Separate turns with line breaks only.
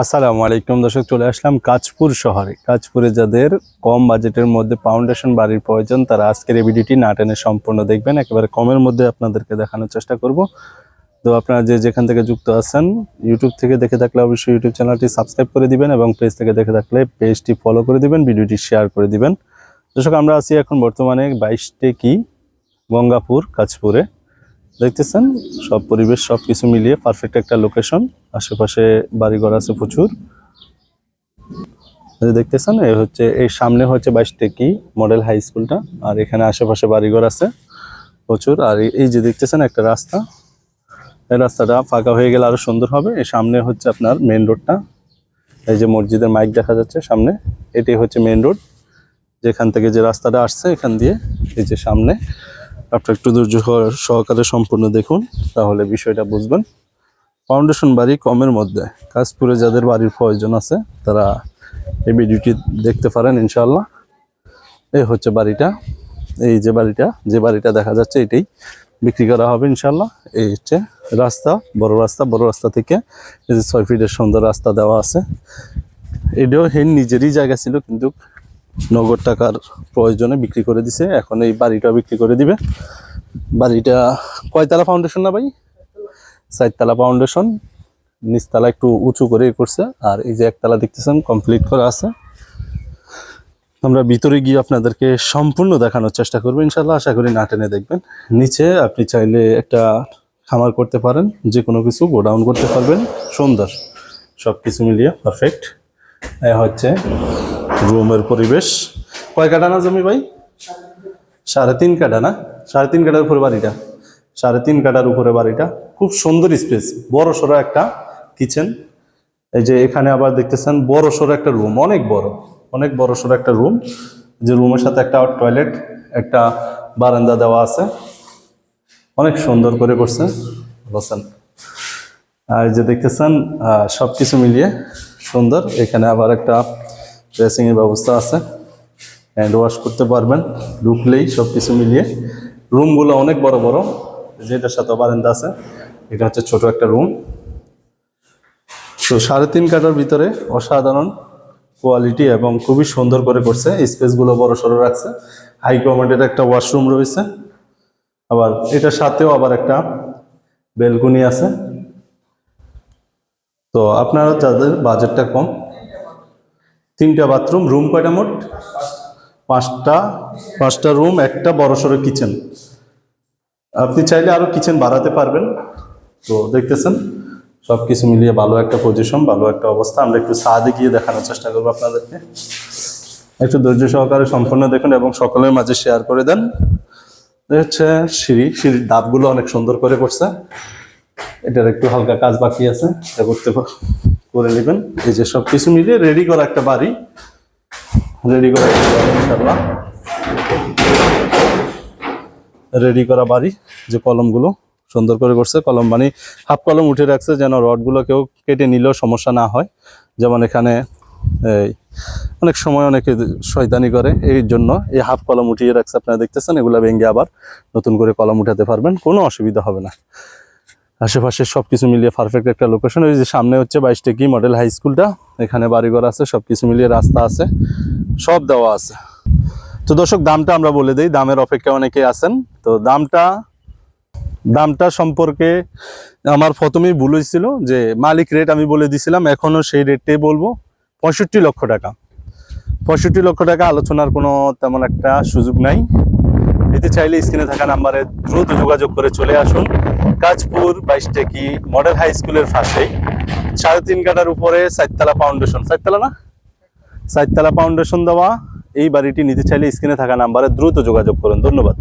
আসসালামু আলাইকুম দর্শক, চলে আসলাম কাজপুর শহরে। কাজপুরে যাদের কম বাজেটের মধ্যে ফাউন্ডেশন বাড়ির প্রয়োজন, তারা আজকের এই ভিডিওটি না টেনে সম্পূর্ণ দেখবেন। একেবারে কমের মধ্যে আপনাদেরকে দেখানোর চেষ্টা করব। তো আপনারা যে যেখান থেকে যুক্ত আছেন ইউটিউব থেকে দেখে থাকলে অবশ্যই ইউটিউব চ্যানেলটি সাবস্ক্রাইব করে দিবেন এবং পেজ থেকে দেখে থাকলে পেজটি ফলো করে দিবেন, ভিডিওটি শেয়ার করে দিবেন। দর্শক, আমরা আছি এখন বর্তমানে বাইশটে কি? গঙ্গাপুর, কাজপুরে। দেখতেছেন? সব পরিবেশ, সব কিছু মিলিয়ে পারফেক্ট একটা লোকেশন আশেপাশে বাড়িঘর আছে প্রচুর। দেখতেছেন, এই হচ্ছে, এই সামনে হচ্ছে বাইশ টেকি মডেল হাই স্কুলটা, আর এখানে আশেপাশে বাড়িঘর আছে প্রচুর। আর এই- যে দেখতেছেন একটা রাস্তা। এই রাস্তাটা ফাঁকা হয়ে গেলে আরও সুন্দর হবে। এই সামনে হচ্ছে আপনার মেন রোডটা এই যে মসজিদের মাইক দেখা যাচ্ছে সামনে। এটি হচ্ছে মেন রোড যেখান থেকে যে রাস্তাটা আসছে এখান দিয়ে, এই যে সামনে। আপনার একটু ধৈর্য সহকারে সম্পূর্ণ দেখুন, তাহলে বিষয়টা বুঝবেন। ফাউন্ডেশন বাড়ি কমের মধ্যে। কাজপুরে যাদের বাড়ির প্রয়োজন আছে, তারা এই ভিডিওটি দেখতে পারেন ইনশাল্লাহ এই হচ্ছে বাড়িটা। এই যে বাড়িটা যে বাড়িটা দেখা যাচ্ছে, এটাই বিক্রি করা হবে ইনশাল্লাহ এই হচ্ছে রাস্তা, বড় রাস্তা। বড় রাস্তা থেকে এই যে ছয় ফিটের সুন্দর রাস্তা দেওয়া আছে। এটাও হেন নিজেরই জায়গা ছিল, কিন্তু নগদ টাকার প্রয়োজনে বিক্রি করে দিছে। এখন এই বাড়িটা বিক্রি করে দিবে। বাড়িটা কয়তলা ফাউন্ডেশন না ভাই? চারতলা ফাউন্ডেশন নিচতলা একটু উঁচু করে করছে। আর এই যে একতলা দেখতেছেন কমপ্লিট করা আছে। আমরা ভিতরে গিয়ে আপনাদেরকে সম্পূর্ণ দেখানোর চেষ্টা করব ইনশাল্লাহ আশা করি না টেনে দেখবেন। নিচে আপনি চাইলে একটা খামার করতে পারেন যে কোনো কিছু গোডাউন করতে পারবেন। সুন্দর। সব কিছু মিলিয়ে পারফেক্ট হচ্ছে রুমের পরিবেশ। কয় কাটা না জমি ভাই? সাড়ে তিন কাটা না? সাড়ে তিন কাটার উপরে বাড়িটা। সাড়ে তিন কাটার উপরে বাড়িটা। খুব সুন্দর স্পেস বড় সড়ো একটা কিচেন এই যে এখানে আবার দেখতেছেন বড় সড়ো একটা রুম অনেক বড় অনেক বড় সড়ো একটা রুম যে রুমের সাথে একটা টয়লেট একটা বারান্দা দেওয়া আছে। অনেক সুন্দর করে করছে। বলছেন আর যে দেখতেছেন সব কিছু মিলিয়ে সুন্দর। এখানে আবার একটা ড্রেসিং এর ব্যবস্থা আছে। হ্যান্ড ওয়াশ করতে পারবেন ঢুকলেই সব কিছু মিলিয়ে। রুমগুলো অনেক বড় বড়, যেটার সাথে বারান্দা আছে, এটা হচ্ছে ছোট একটা রুম তো সাড়ে তিন কাটার ভিতরে অসাধারণ কোয়ালিটি এবং খুবই সুন্দর করে করছে। স্পেসগুলো বড় সড়ো রাখছে। হাই কমান্ডের একটা ওয়াশরুম রয়েছে। আবার এটার সাথেও আবার একটা বেলকনি আছে। তো আপনারা যাদের বাজেটটা কম। তিনটা বাথরুম, রুম কয়টা মোট? পাঁচটা। পাঁচটা রুম, একটা বড়সড় কিচেন। আপনি চাইলে আরও কিচেন বাড়াতে পারবেন। তো দেখতেছেন সব কিছু মিলিয়ে ভালো একটা পজিশন, ভালো একটা অবস্থা। আমরা একটু সাদে গিয়ে দেখানোর চেষ্টা করব আপনাদেরকে। একটু ধৈর্য সহকারে সম্পূর্ণ দেখুন এবং সকলের মাঝে শেয়ার করে দেন। হচ্ছে সিঁড়ি। সিঁড়ির ধাপগুলো অনেক সুন্দর করে করছে। এটার একটু হালকা কাজ বাকি আছে। এটা করতে পা- করে নেবেন। এই যে সব কিছু মিলিয়ে রেডি করা একটা বাড়ি। রেডি করা একটা বাড়ি, ইনশাআল্লাহ। রেডি করা বাড়ি, যে কলমগুলো সুন্দর করে করছে কলম মানে হাফ কলম উঠে রাখছে যেন রডগুলো কেউ কেটে নিলেও সমস্যা না হয়। যেমন এখানে, এই অনেক সময় অনেকে শয়তানি করে, এই জন্য এই হাফ কলম উঠিয়ে রাখছে, আপনারা দেখতেছেন, এগুলো ভেঙে আবার নতুন করে কলম উঠাতে পারবেন, কোনো অসুবিধা হবে না। আশেপাশে সব কিছু মিলিয়ে পারফেক্ট একটা লোকেশন ওই যে সামনে হচ্ছে বাইশ টেকি মডেল হাই স্কুলটা এখানে বাড়িঘর আছে সব কিছু মিলিয়ে রাস্তা আছে, সব দেওয়া আছে। তো দর্শক, দামটা আমরা বলে দিই, দামের অপেক্ষা অনেকে আছেন। তো দামটা দামটা সম্পর্কে আমার প্রথমেই ভুল হয়েছিল যে মালিক রেট আমি বলে দিছিলাম এখনও সেই রেটটাই বলব। পঁয়ষট্টি লক্ষ টাকা। পঁয়ষট্টি লক্ষ টাকা আলোচনার কোনো তেমন একটা সুযোগ নাই। নিতে চাইলে স্ক্রিনে থাকা নাম্বারে দ্রুত যোগাযোগ করে চলে আসুন। কাজপুর বাইশ টেকি মডেল হাই স্কুলের পাশেই সাড়ে তিন কাটার উপরে সাইতলা ফাউন্ডেশন। সাইতলা না? সাইতলা ফাউন্ডেশন দেওয়া। এই বাড়িটি নিতে চাইলে স্ক্রিনে থাকা নাম্বারে দ্রুত যোগাযোগ করুন। ধন্যবাদ।